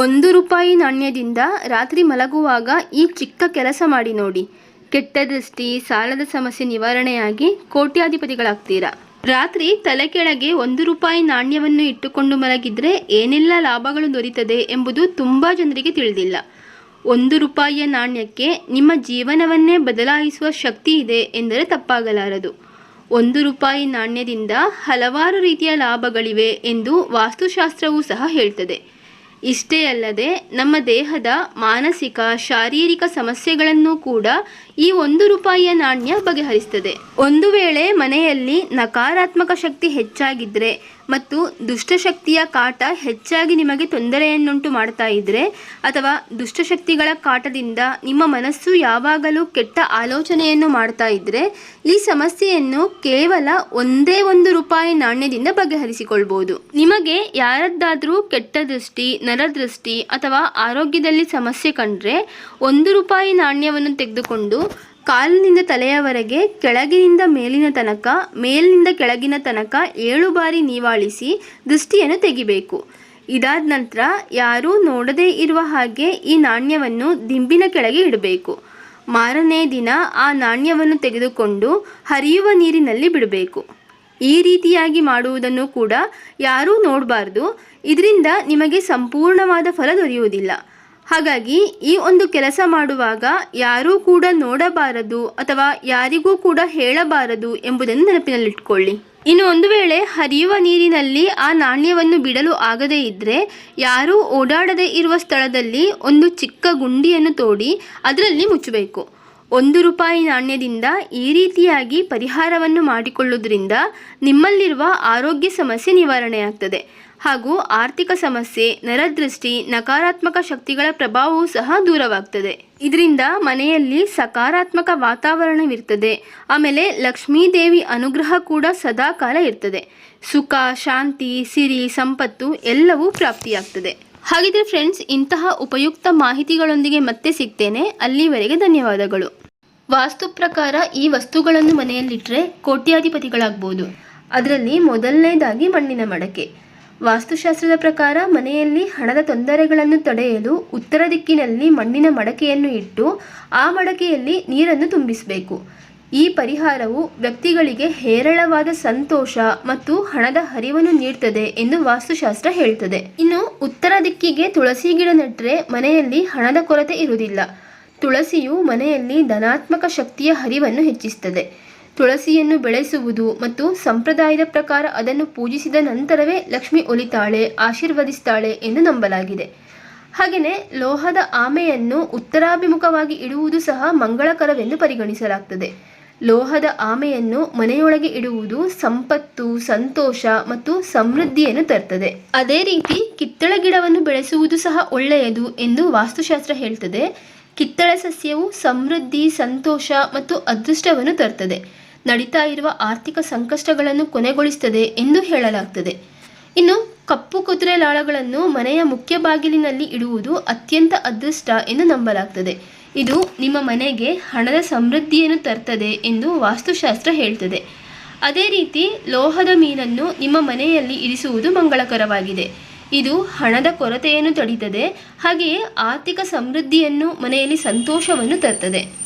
ಒಂದು ರೂಪಾಯಿ ನಾಣ್ಯದಿಂದ ರಾತ್ರಿ ಮಲಗುವಾಗ ಈ ಚಿಕ್ಕ ಕೆಲಸ ಮಾಡಿ ನೋಡಿ. ಕೆಟ್ಟ ದೃಷ್ಟಿ ಸಾಲದ ಸಮಸ್ಯೆ ನಿವಾರಣೆಯಾಗಿ ಕೋಟ್ಯಾಧಿಪತಿಗಳಾಗ್ತೀರಾ? ರಾತ್ರಿ ತಲೆ ಕೆಳಗೆ ಒಂದು ರೂಪಾಯಿ ನಾಣ್ಯವನ್ನು ಇಟ್ಟುಕೊಂಡು ಮಲಗಿದ್ರೆ ಏನೆಲ್ಲ ಲಾಭಗಳು ದೊರೀತದೆ ಎಂಬುದು ತುಂಬ ಜನರಿಗೆ ತಿಳಿದಿಲ್ಲ. ಒಂದು ರೂಪಾಯಿಯ ನಾಣ್ಯಕ್ಕೆ ನಿಮ್ಮ ಜೀವನವನ್ನೇ ಬದಲಾಯಿಸುವ ಶಕ್ತಿ ಇದೆ ಎಂದರೆ ತಪ್ಪಾಗಲಾರದು. ಒಂದು ರೂಪಾಯಿ ನಾಣ್ಯದಿಂದ ಹಲವಾರು ರೀತಿಯ ಲಾಭಗಳಿವೆ ಎಂದು ವಾಸ್ತುಶಾಸ್ತ್ರವೂ ಸಹ ಹೇಳ್ತದೆ. ಇಷ್ಟೇ ಅಲ್ಲದೆ ನಮ್ಮ ದೇಹದ ಮಾನಸಿಕ, ಶಾರೀರಿಕ ಸಮಸ್ಯೆಗಳನ್ನು ಕೂಡ ಈ ಒಂದು ರೂಪಾಯಿಯ ನಾಣ್ಯ ಬಗೆಹರಿಸ್ತದೆ. ಒಂದು ವೇಳೆ ಮನೆಯಲ್ಲಿ ನಕಾರಾತ್ಮಕ ಶಕ್ತಿ ಹೆಚ್ಚಾಗಿದ್ದರೆ ಮತ್ತು ದುಷ್ಟಶಕ್ತಿಯ ಕಾಟ ಹೆಚ್ಚಾಗಿ ನಿಮಗೆ ತೊಂದರೆಯನ್ನುಂಟು ಮಾಡ್ತಾ ಇದ್ದರೆ ಅಥವಾ ದುಷ್ಟಶಕ್ತಿಗಳ ಕಾಟದಿಂದ ನಿಮ್ಮ ಮನಸ್ಸು ಯಾವಾಗಲೂ ಕೆಟ್ಟ ಆಲೋಚನೆಯನ್ನು ಮಾಡ್ತಾ ಇದ್ದರೆ ಈ ಸಮಸ್ಯೆಯನ್ನು ಕೇವಲ ಒಂದೇ ಒಂದು ರೂಪಾಯಿ ನಾಣ್ಯದಿಂದ ಬಗೆಹರಿಸಿಕೊಳ್ಬೋದು. ನಿಮಗೆ ಯಾರದ್ದಾದರೂ ಕೆಟ್ಟ ದೃಷ್ಟಿ ನರದೃಷ್ಟಿ ಅಥವಾ ಆರೋಗ್ಯದಲ್ಲಿ ಸಮಸ್ಯೆ ಕಂಡ್ರೆ ಒಂದು ರೂಪಾಯಿ ನಾಣ್ಯವನ್ನು ತೆಗೆದುಕೊಂಡು ಕಾಲಿನಿಂದ ತಲೆಯವರೆಗೆ ಕೆಳಗಿನಿಂದ ಮೇಲಿನ ತನಕ, ಮೇಲಿನಿಂದ ಕೆಳಗಿನ ತನಕ ಏಳು ಬಾರಿ ನೀವಾಳಿಸಿ ದೃಷ್ಟಿಯನ್ನು ತೆಗಿಬೇಕು. ಇದಾದ ನಂತರ ಯಾರೂ ನೋಡದೇ ಇರುವ ಹಾಗೆ ಈ ನಾಣ್ಯವನ್ನು ದಿಂಬಿನ ಕೆಳಗೆ ಇಡಬೇಕು. ಮಾರನೇ ದಿನ ಆ ನಾಣ್ಯವನ್ನು ತೆಗೆದುಕೊಂಡು ಹರಿಯುವ ನೀರಿನಲ್ಲಿ ಬಿಡಬೇಕು. ಈ ರೀತಿಯಾಗಿ ಮಾಡುವುದನ್ನು ಕೂಡ ಯಾರೂ ನೋಡಬಾರ್ದು. ಇದರಿಂದ ನಿಮಗೆ ಸಂಪೂರ್ಣವಾದ ಫಲ ದೊರೆಯುವುದಿಲ್ಲ. ಹಾಗಾಗಿ ಈ ಒಂದು ಕೆಲಸ ಮಾಡುವಾಗ ಯಾರೂ ಕೂಡ ನೋಡಬಾರದು ಅಥವಾ ಯಾರಿಗೂ ಕೂಡ ಹೇಳಬಾರದು ಎಂಬುದನ್ನು ನೆನಪಿನಲ್ಲಿಟ್ಕೊಳ್ಳಿ. ಇನ್ನು ಒಂದು ವೇಳೆ ಹರಿಯುವ ನೀರಿನಲ್ಲಿ ಆ ನಾಣ್ಯವನ್ನು ಬಿಡಲು ಆಗದೇ ಇದ್ದರೆ ಯಾರೂ ಓಡಾಡದೇ ಇರುವ ಸ್ಥಳದಲ್ಲಿ ಒಂದು ಚಿಕ್ಕ ಗುಂಡಿಯನ್ನು ತೋಡಿ ಅದರಲ್ಲಿ ಮುಚ್ಚಬೇಕು. ಒಂದು ರೂಪಾಯಿ ನಾಣ್ಯದಿಂದ ಈ ರೀತಿಯಾಗಿ ಪರಿಹಾರವನ್ನು ಮಾಡಿಕೊಳ್ಳುವುದರಿಂದ ನಿಮ್ಮಲ್ಲಿರುವ ಆರೋಗ್ಯ ಸಮಸ್ಯೆ ನಿವಾರಣೆಯಾಗ್ತದೆ. ಹಾಗೂ ಆರ್ಥಿಕ ಸಮಸ್ಯೆ, ನರದೃಷ್ಟಿ, ನಕಾರಾತ್ಮಕ ಶಕ್ತಿಗಳ ಪ್ರಭಾವವೂ ಸಹ ದೂರವಾಗ್ತದೆ. ಇದರಿಂದ ಮನೆಯಲ್ಲಿ ಸಕಾರಾತ್ಮಕ ವಾತಾವರಣವಿರ್ತದೆ. ಆಮೇಲೆ ಲಕ್ಷ್ಮೀ ದೇವಿ ಅನುಗ್ರಹ ಕೂಡ ಸದಾಕಾಲ ಇರ್ತದೆ. ಸುಖ, ಶಾಂತಿ, ಸಿರಿ, ಸಂಪತ್ತು ಎಲ್ಲವೂ ಪ್ರಾಪ್ತಿಯಾಗ್ತದೆ. ಹಾಗಿದ್ರೆ ಫ್ರೆಂಡ್ಸ್ ಇಂತಹ ಉಪಯುಕ್ತ ಮಾಹಿತಿಗಳೊಂದಿಗೆ ಮತ್ತೆ ಸಿಗ್ತೇನೆ. ಅಲ್ಲಿವರೆಗೆ ಧನ್ಯವಾದಗಳು. ವಾಸ್ತು ಪ್ರಕಾರ ಈ ವಸ್ತುಗಳನ್ನು ಮನೆಯಲ್ಲಿಟ್ಟರೆ ಕೋಟ್ಯಾಧಿಪತಿಗಳಾಗ್ಬೋದು. ಅದರಲ್ಲಿ ಮೊದಲನೇದಾಗಿ ಮಣ್ಣಿನ ಮಡಕೆ. ವಾಸ್ತುಶಾಸ್ತ್ರದ ಪ್ರಕಾರ ಮನೆಯಲ್ಲಿ ಹಣದ ತೊಂದರೆಗಳನ್ನು ತಡೆಯಲು ಉತ್ತರ ದಿಕ್ಕಿನಲ್ಲಿ ಮಣ್ಣಿನ ಮಡಕೆಯನ್ನು ಇಟ್ಟು ಆ ಮಡಕೆಯಲ್ಲಿ ನೀರನ್ನು ತುಂಬಿಸಬೇಕು. ಈ ಪರಿಹಾರವು ವ್ಯಕ್ತಿಗಳಿಗೆ ಹೇರಳವಾದ ಸಂತೋಷ ಮತ್ತು ಹಣದ ಹರಿವನ್ನು ನೀಡ್ತದೆ ಎಂದು ವಾಸ್ತುಶಾಸ್ತ್ರ ಹೇಳ್ತದೆ. ಇನ್ನು ಉತ್ತರ ದಿಕ್ಕಿಗೆ ತುಳಸಿ ಗಿಡ ನೆಟ್ಟರೆ ಮನೆಯಲ್ಲಿ ಹಣದ ಕೊರತೆ ಇರುವುದಿಲ್ಲ. ತುಳಸಿಯು ಮನೆಯಲ್ಲಿ ಧನಾತ್ಮಕ ಶಕ್ತಿಯ ಹರಿವನ್ನು ಹೆಚ್ಚಿಸುತ್ತದೆ. ತುಳಸಿಯನ್ನು ಬೆಳೆಸುವುದು ಮತ್ತು ಸಂಪ್ರದಾಯದ ಪ್ರಕಾರ ಅದನ್ನು ಪೂಜಿಸಿದ ನಂತರವೇ ಲಕ್ಷ್ಮಿ ಒಲಿತಾಳೆ, ಆಶೀರ್ವದಿಸ್ತಾಳೆ ಎಂದು ನಂಬಲಾಗಿದೆ. ಹಾಗೆಯೇ ಲೋಹದ ಆಮೆಯನ್ನು ಉತ್ತರಾಭಿಮುಖವಾಗಿ ಇಡುವುದು ಸಹ ಮಂಗಳಕರವೆಂದು ಪರಿಗಣಿಸಲಾಗ್ತದೆ. ಲೋಹದ ಆಮೆಯನ್ನು ಮನೆಯೊಳಗೆ ಇಡುವುದು ಸಂಪತ್ತು, ಸಂತೋಷ ಮತ್ತು ಸಮೃದ್ಧಿಯನ್ನು ತರ್ತದೆ. ಅದೇ ರೀತಿ ಕಿತ್ತಳೆ ಗಿಡವನ್ನು ಬೆಳೆಸುವುದು ಸಹ ಒಳ್ಳೆಯದು ಎಂದು ವಾಸ್ತುಶಾಸ್ತ್ರ ಹೇಳ್ತದೆ. ಕಿತ್ತಳೆ ಸಸ್ಯವು ಸಮೃದ್ಧಿ, ಸಂತೋಷ ಮತ್ತು ಅದೃಷ್ಟವನ್ನು ತರ್ತದೆ. ನಡೀತಾ ಇರುವ ಆರ್ಥಿಕ ಸಂಕಷ್ಟಗಳನ್ನು ಕೊನೆಗೊಳಿಸುತ್ತದೆ ಎಂದು ಹೇಳಲಾಗ್ತದೆ. ಇನ್ನು ಕಪ್ಪು ಕುದುರೆ ಲಾಳಗಳನ್ನು ಮನೆಯ ಮುಖ್ಯ ಬಾಗಿಲಿನಲ್ಲಿ ಇಡುವುದು ಅತ್ಯಂತ ಅದೃಷ್ಟ ಎಂದು ನಂಬಲಾಗ್ತದೆ. ಇದು ನಿಮ್ಮ ಮನೆಗೆ ಹಣದ ಸಮೃದ್ಧಿಯನ್ನು ತರ್ತದೆ ಎಂದು ವಾಸ್ತುಶಾಸ್ತ್ರ ಹೇಳ್ತದೆ. ಅದೇ ರೀತಿ, ಲೋಹದ ಮೀನನ್ನು ನಿಮ್ಮ ಮನೆಯಲ್ಲಿ ಇರಿಸುವುದು ಮಂಗಳಕರವಾಗಿದೆ. ಇದು ಹಣದ ಕೊರತೆಯನ್ನು ತಡೀತದೆ ಹಾಗೆಯೇ ಆರ್ಥಿಕ ಸಮೃದ್ಧಿಯನ್ನು ಮನೆಯಲ್ಲಿ ಸಂತೋಷವನ್ನು ತರ್ತದೆ.